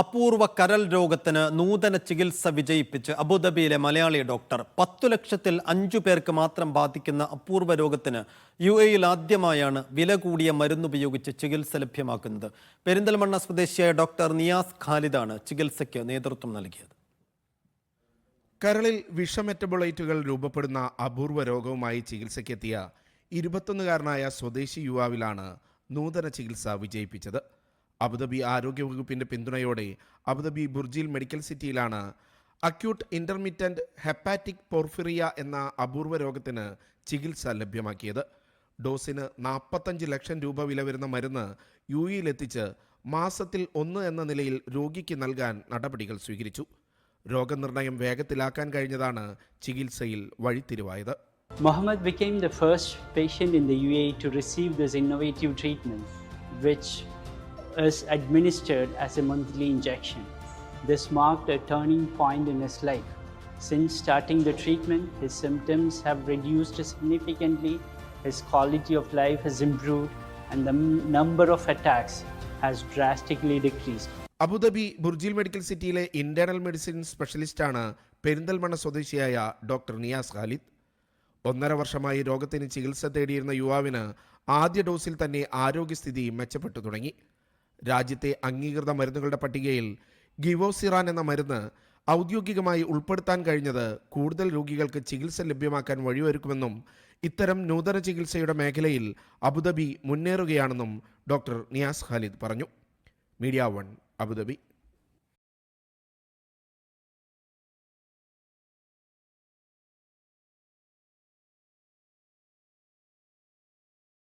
അപൂർവ കരൾ രോഗത്തിന് നൂതന ചികിത്സ വിജയിപ്പിച്ച് അബുദാബിയിലെ മലയാളി ഡോക്ടർ. പത്തു ലക്ഷത്തിൽ അഞ്ചു പേർക്ക് മാത്രം ബാധിക്കുന്ന അപൂർവ രോഗത്തിന് യു എയിൽ ആദ്യമായാണ് വില കൂടിയ മരുന്നുപയോഗിച്ച് ചികിത്സ ലഭ്യമാക്കുന്നത്. പെരിന്തൽമണ്ണ സ്വദേശിയായ ഡോക്ടർ നിയാസ് ഖാലിദാണ് ചികിത്സയ്ക്ക് നേതൃത്വം നൽകിയത്. കരളിൽ വിഷമെറ്റബോളൈറ്റുകൾ രൂപപ്പെടുന്ന അപൂർവ രോഗവുമായി ചികിത്സയ്ക്കെത്തിയ ഇരുപത്തൊന്നുകാരനായ സ്വദേശി യുവാവിലാണ് നൂതന ചികിത്സ വിജയിപ്പിച്ചത്. അബുദാബി ആരോഗ്യവകുപ്പിന്റെ പിന്തുണയോടെ അബുദാബി ബുർജിൽ മെഡിക്കൽ സിറ്റിയിലാണ് അക്യൂട്ട് ഇന്റർമിറ്റന്റ് ഹെപ്പാറ്റിക് പോർഫിറിയ എന്ന അപൂർവ രോഗത്തിന് ചികിത്സ ലഭ്യമാക്കിയത്. ഡോസിന് നാൽപ്പത്തഞ്ച് ലക്ഷം രൂപ വില വരുന്ന മരുന്ന് യു ഇയിലെത്തിച്ച് മാസത്തിൽ ഒന്ന് എന്ന നിലയിൽ രോഗിക്ക് നൽകാൻ നടപടികൾ സ്വീകരിച്ചു. രോഗനിർണയം വേഗത്തിലാക്കാൻ കഴിഞ്ഞതാണ് ചികിത്സയിൽ വഴിത്തിരിവായത്. Mohammed became the first patient in the UAE to receive this innovative treatment, which is administered as a monthly injection. This marked a turning point in his life. Since starting the treatment, his symptoms have reduced significantly, his quality of life has improved, and the number of attacks has drastically decreased. Abu Dhabi Burjeel medical സിറ്റിയിലെ internal medicine സ്പെഷ്യലിസ്റ്റാണ് പെരിന്തൽമണ്ണ സ്വദേശിയായ doctor Niyas Khalid ഒന്നര വർഷമായി രോഗത്തിന് ചികിത്സ തേടിയിരുന്ന യുവാവിന് ആദ്യ ഡോസിൽ തന്നെ ആരോഗ്യസ്ഥിതി മെച്ചപ്പെട്ടു തുടങ്ങി രാജ്യത്തെ അംഗീകൃത മരുന്നുകളുടെ പട്ടികയിൽ ഗിവോസിറാൻ എന്ന മരുന്ന് ഔദ്യോഗികമായി ഉൾപ്പെടുത്താൻ കഴിഞ്ഞത് കൂടുതൽ രോഗികൾക്ക് ചികിത്സ ലഭ്യമാക്കാൻ വഴിയൊരുക്കുമെന്നും ഇത്തരം നൂതന ചികിത്സയുടെ മേഖലയിൽ അബുദാബി മുന്നേറുകയാണെന്നും ഡോക്ടർ നിയാസ് ഖാലിദ് പറഞ്ഞു. Media one Abu Dhabi.